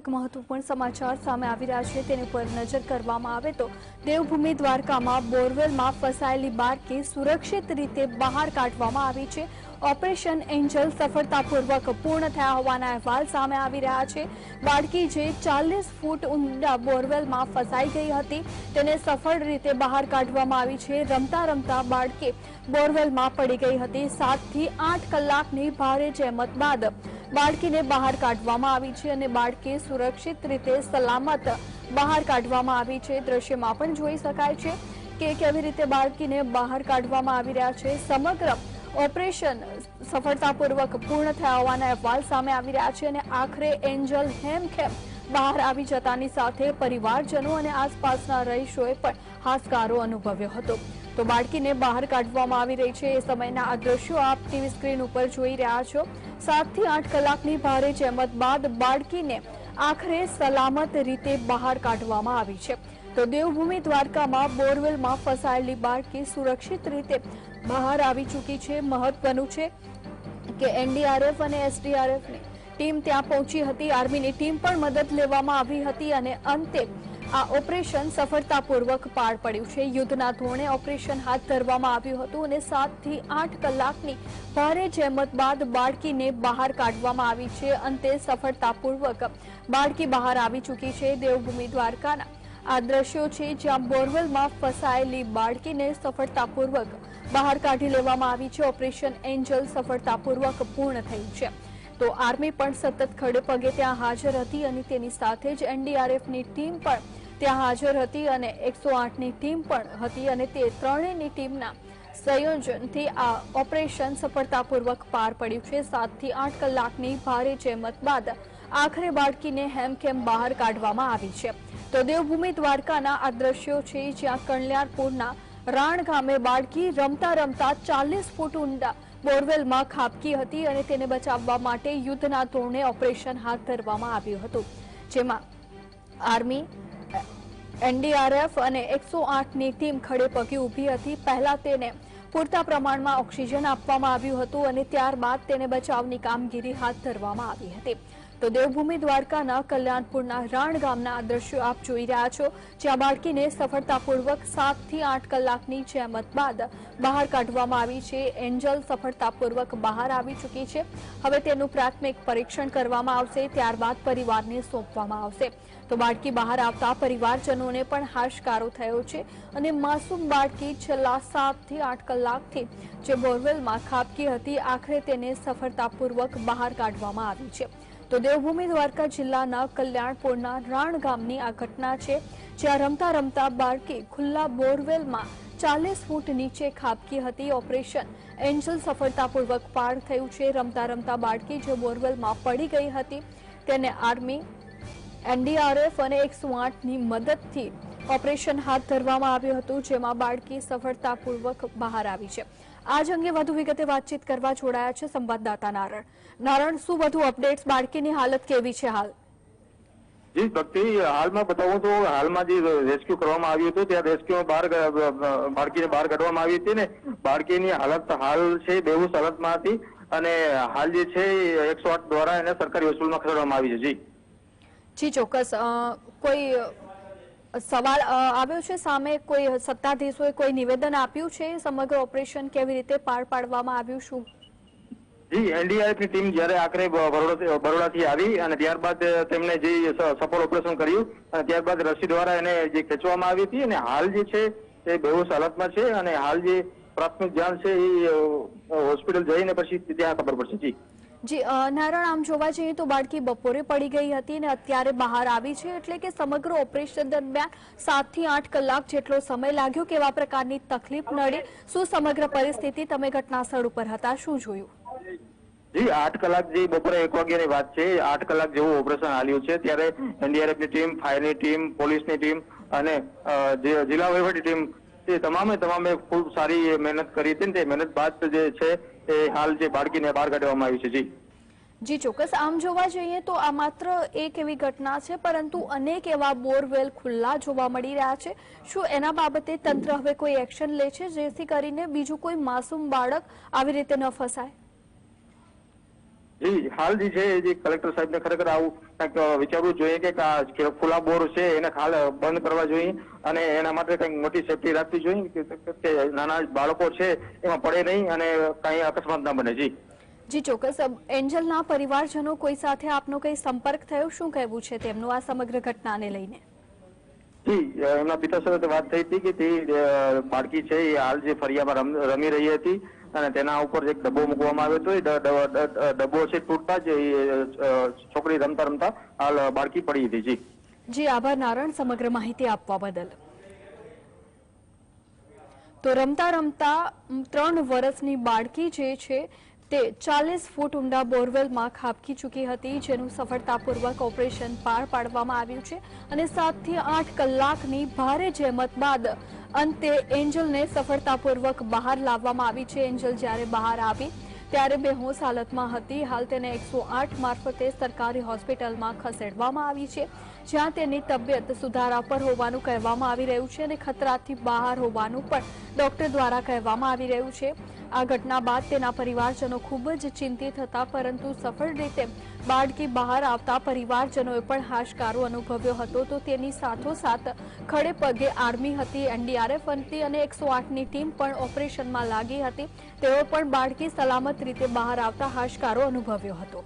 એક મહત્વપૂર્ણ સમાચાર સામે આવી રહ્યા છે. તેની પર નજર કરવામાં આવે તો દેવભૂમિ દ્વારકામાં બોરવેલમાં ફસાયેલી બાળકી સુરક્ષિત રીતે બહાર કાઢવામાં આવી છે. ઓપરેશન એન્જલ સફળતાપૂર્વક પૂર્ણ થયા હોવાના અહેવાલ સામે આવી રહ્યા છે. બાળકી જે ચાલીસ ફૂટ ઊંડા બોરવેલમાં ફસાઈ ગઈ હતી, તેને સફળ રીતે બહાર કાઢવામાં આવી છે. રમતા રમતા બાળકી બોરવેલમાં પડી ગઈ હતી. સાતથી આઠ કલાકની ભારે જહેમત બાદ બાળકીને બહાર કાઢવામાં આવી છે અને બાળકી સુરક્ષિત રીતે સલામત બહાર કાઢવામાં આવી છે. દ્રશ્યમાં પણ જોઈ શકાય છે કે કેવી રીતે બાળકીને બહાર કાઢવામાં આવી રહ્યા છે. સમગ્ર ઓપરેશન સફળતાપૂર્વક પૂર્ણ થયા હોવાના અહેવાલ સામે આવી રહ્યા છે અને આખરે એન્જલ હેમખેમ બહાર આવી જતાની સાથે પરિવારજનો અને આસપાસના રહીશોએ પણ હાશકારો અનુભવ્યો હતો. તો બાળકીને બહાર કાઢવામાં આવી રહી છે એ સમયના આ દ્રશ્યો આપ ટીવી સ્ક્રીન ઉપર જોઈ રહ્યા છો. સાતથી આઠ કલાકની ભારે જહેમત બાદ બાળકીને આખરે સલામત રીતે બહાર કાઢવામાં આવી છે. તો દેવભૂમિ દ્વારકામાં બોરવેલમાં ફસાયેલી બાળકી સુરક્ષિત રીતે બહાર આવી ચૂકી છે. મહત્વનું છે કે એનડીઆરએફ અને એસડીઆરએફની ટીમ ત્યાં પહોંચી હતી. આર્મીની ટીમ પણ મદદ લેવામાં આવી હતી અને અંતે આ ઓપરેશન સફળતાપૂર્વક પાર પડ્યું છે. યુદ્ધના ધોરણે ઓપરેશન હાથ ધરવામાં આવ્યું હતું અને સાતથી આઠ કલાકની ભારે જહેમત બાદ બાળકીને બહાર કાઢવામાં આવી છે. અંતે સફળતાપૂર્વક બાળકી બહાર આવી ચૂકી છે દેવભૂમિ દ્વારકાના. આ દ્રશ્યો છે જ્યાં બોરવેલમાં ફસાયેલી બાળકીને સફળતાપૂર્વક બહાર કાઢી લેવામાં આવી છે. ઓપરેશન એન્જલ સફળતાપૂર્વક પૂર્ણ થયું છે. તો આર્મી પણ સતત ખડે પગે ત્યાં હાજર હતી અને તેની સાથે જ એનડીઆરએફની ટીમ પણ ત્યાં હાજર હતી અને એકસો આઠની ટીમ પણ હતી અને તે ત્રણેયની ટીમના સંયોજનથી આ ઓપરેશન સફળતાપૂર્વક પાર પડ્યું છે. સાતથી આઠ કલાકની ભારે જહેમત બાદ આખરે બાળકીને હેમખેમ બહાર કાઢવામાં આવી છે. તો દેવભૂમિ દ્વારકાના આ દ્રશ્યો છે, જ્યાં કણલિયારપુરના રાણ ગામે બાળકી રમતા રમતા ચાલીસ ફૂટ ઊંડા બોરવેલમાં ખાબકી હતી અને તેને બચાવવા માટે યુદ્ધના ધોરણે ઓપરેશન હાથ ધરવામાં આવ્યું હતું. જેમાં આર્મી એનડીઆરએફ અને એકસો આઠની ટીમ ખડે પગે ઊભી હતી. પહેલા તેને પૂરતા પ્રમાણમાં ઓક્સિજન આપવામાં આવ્યું હતું અને ત્યારબાદ તેને બચાવની કામગીરી હાથ ધરવામાં આવી હતી. તો દેવભૂમિ દ્વારકાના કલ્યાણપુરના રાણ ગામના આ દ્રશ્યો આપ જોઈ રહ્યા છો, જ્યાં બાળકીને સફળતાપૂર્વક સાતથી આઠ કલાકની જહેમત બાદ બહાર કાઢવામાં આવી છે. એન્જલ સફળતાપૂર્વક બહાર આવી ચૂકી છે. હવે તેનું પ્રાથમિક પરીક્ષણ કરવામાં આવશે, ત્યારબાદ પરિવારને સોંપવામાં આવશે. તો બાળકી બહાર આવતા પરિવારજનોને પણ હાશકારો થયો છે અને માસૂમ બાળકી છેલ્લા સાતથી આઠ કલાકથી જે બોરવેલમાં ખાબકી હતી, આખરે તેને સફળતાપૂર્વક બહાર કાઢવામાં આવી છે. તો દેવભૂમિ દ્વારકા જિલ્લાના કલ્યાણપુરના રાણ ગામની આ ઘટના છે, જ્યાં રમતા રમતા બાળકી ખુલ્લા બોરવેલમાં ચાલીસ ફૂટ નીચે ખાબકી હતી. ઓપરેશન એન્જલ સફળતાપૂર્વક પાર થયું છે. રમતા રમતા બાળકી જે બોરવેલમાં પડી ગઈ હતી, તેને આર્મી, એનડીઆરએફ અને એકસો આઠની મદદથી ઓપરેશન હાથ ધરવામાં આવ્યું હતું, જેમાં બાળકી સફળતાપૂર્વક બહાર આવી છે. આજ અંગે વધુ વિગતે વાતચીત કરવા જોડાયા છે સંવાદદાતા નારણ. નારણ શું વધુ અપડેટ્સ બાળકીની હાલત કેવી છે હાલ? જી ભક્તિ હાલમાં બતાવું તો હાલમાં જે રેસ્ક્યુ કરવામાં આવ્યું હતું ત્યાં રેસ્ક્યુ બહાર બાળકીને બહાર કાઢવામાં આવી હતી ને બાળકીની હાલત હાલ છે બેવું હાલતમાં હતી અને હાલ જે છે એકસો આઠ દ્વારા એને સરકારી હોસ્પિટલમાં ખસેડવામાં આવી છે જી. જી ચોક્કસ. કોઈ સવાલ આવ્યો છે. સામે કોઈ સત્તાધીશોએ કોઈ નિવેદન આપ્યું છે? સમગ્ર ઓપરેશન કેવી રીતે પાર પાડવામાં આવ્યું શું? જી એનડીઆરએફની ટીમ જયારે આખરે બરોડા, બરોડાથી આવી અને ત્યારબાદ તેમને જે સફળ ઓપરેશન કર્યું અને ત્યારબાદ રસી દ્વારા એને જે ખેંચવામાં આવી હતી અને હાલ જે છે તે બેહોશ હાલતમાં છે અને હાલ જે પ્રાથમિક જાણ છે એ હોસ્પિટલ જઈને પછી ત્યાં ખબર પડશે. જી. જી નારાયણ, આમ જોવા જઈએ તો બાળકી બપોરે પડી ગઈ હતી અને અત્યારે બહાર આવી છે, એટલે કે સમગ્ર ઓપરેશન દરમિયાન સાતથી આઠ કલાક જેટલો સમય લાગ્યો કેવા પ્રકારની તકલીફ નડી. શું સમગ્ર પરિસ્થિતિ તમે ઘટના સ્થળ ઉપર હતા? શું જોયું? જી, આઠ કલાક જે બપોરે એક વાગ્યાની વાત છે, આઠ કલાક જેવું ઓપરેશન હાલ્યું છે. ત્યારે એનડીઆરએફની ટીમ, ફાયરની ટીમ, પોલીસની ટીમ અને જિલ્લા વહીવટી ટીમ, તે તમામે તમામે ખૂબ સારી મહેનત કરી હતી તે મહેનત બાદ જે છે એ હાલ જે બાળકીને બહાર કાઢવામાં આવી છે, જી. જી, ચોક્કસ. આમ જોવા જઈએ તો આ માત્ર એક એવી ઘટના છે, પરંતુ અનેક એવા બોરવેલ ખુલ્લા જોવા મળી રહ્યા છે. શું એના બાબતે તંત્ર હવે કોઈ એક્શન લે છે, જેથી કરીને બીજું કોઈ માસૂમ બાળક આવી રીતે ન ફસાય? જી હાલ જે છે જે કલેક્ટર સાહેબને ખરેખર આવું કંઈક વિચારવું જોઈએ કે ખુલ્લા બોર છે એને હાલ બંધ કરવા જોઈએ અને એના માટે કંઈક મોટી સેફટી રાખવી જોઈએ કે- નાના બાળકો છે એમાં પડે નહીં અને કંઈ અકસ્માત ના બને. જી. જી ચોક્કસ. એન્જલના પરિવારજનો કોઈ સાથે આપનો કંઈ સંપર્ક થયો? શું કહેવું છે તેમનું આ સમગ્ર ઘટનાને લઈને? જી એમના પિતા સાથે વાત થઈ હતી કે તે બાળકી છે એ હાલ જે ફરિયામાં રમી રહી હતી. અને તેના ઉપર એક ડબ્બો મૂકવામાં આવ્યો હતો, એ ડબ્બો છે તૂટતા જ છોકરી રમતા રમતા હાલ બાળકી પડી હતી. જી. જી, આભાર નારાયણ સમગ્ર માહિતી આપવા બદલ. તો રમતા રમતા ત્રણ વર્ષની બાળકી જે છે તે ચાલીસ ફૂટ ઊંડા બોરવેલમાં ખાબકી ચૂકી હતી, જેનું સફળતાપૂર્વક ઓપરેશન પાર પાડવામાં આવ્યું છે અને સાતથી આઠ કલાકની ભારે જહેમત બાદ અંતે એન્જલને સફળતાપૂર્વક બહાર લાવવામાં આવી છે. એન્જલ જ્યારે બહાર આવી ત્યારે બેહોશ હાલતમાં હતી. હાલ તેને એકસો મારફતે સરકારી હોસ્પિટલમાં ખસેડવામાં આવી છે, જ્યાં તેની તબિયત સુધારા પર હોવાનું કહેવામાં આવી રહ્યું છે અને ખતરાથી બહાર હોવાનું પણ ડોક્ટર દ્વારા કહેવામાં આવી રહ્યું છે. આ ઘટના બાદ તેના પરિવારજનો ખૂબ જ ચિંતિત હતા, પરંતુ સફળ રીતે બાળકી બહાર આવતા પરિવારજનોએ પણ હાશકારો અનુભવ્યો હતો. તો તેની સાથોસાથ ખડે પગે આર્મી હતી, એનડીઆરએફ હતી અને એકસો આઠની ટીમ પણ ઓપરેશનમાં લાગી હતી. તેઓ પણ બાળકી સલામત રીતે બહાર આવતા હાશકારો અનુભવ્યો હતો.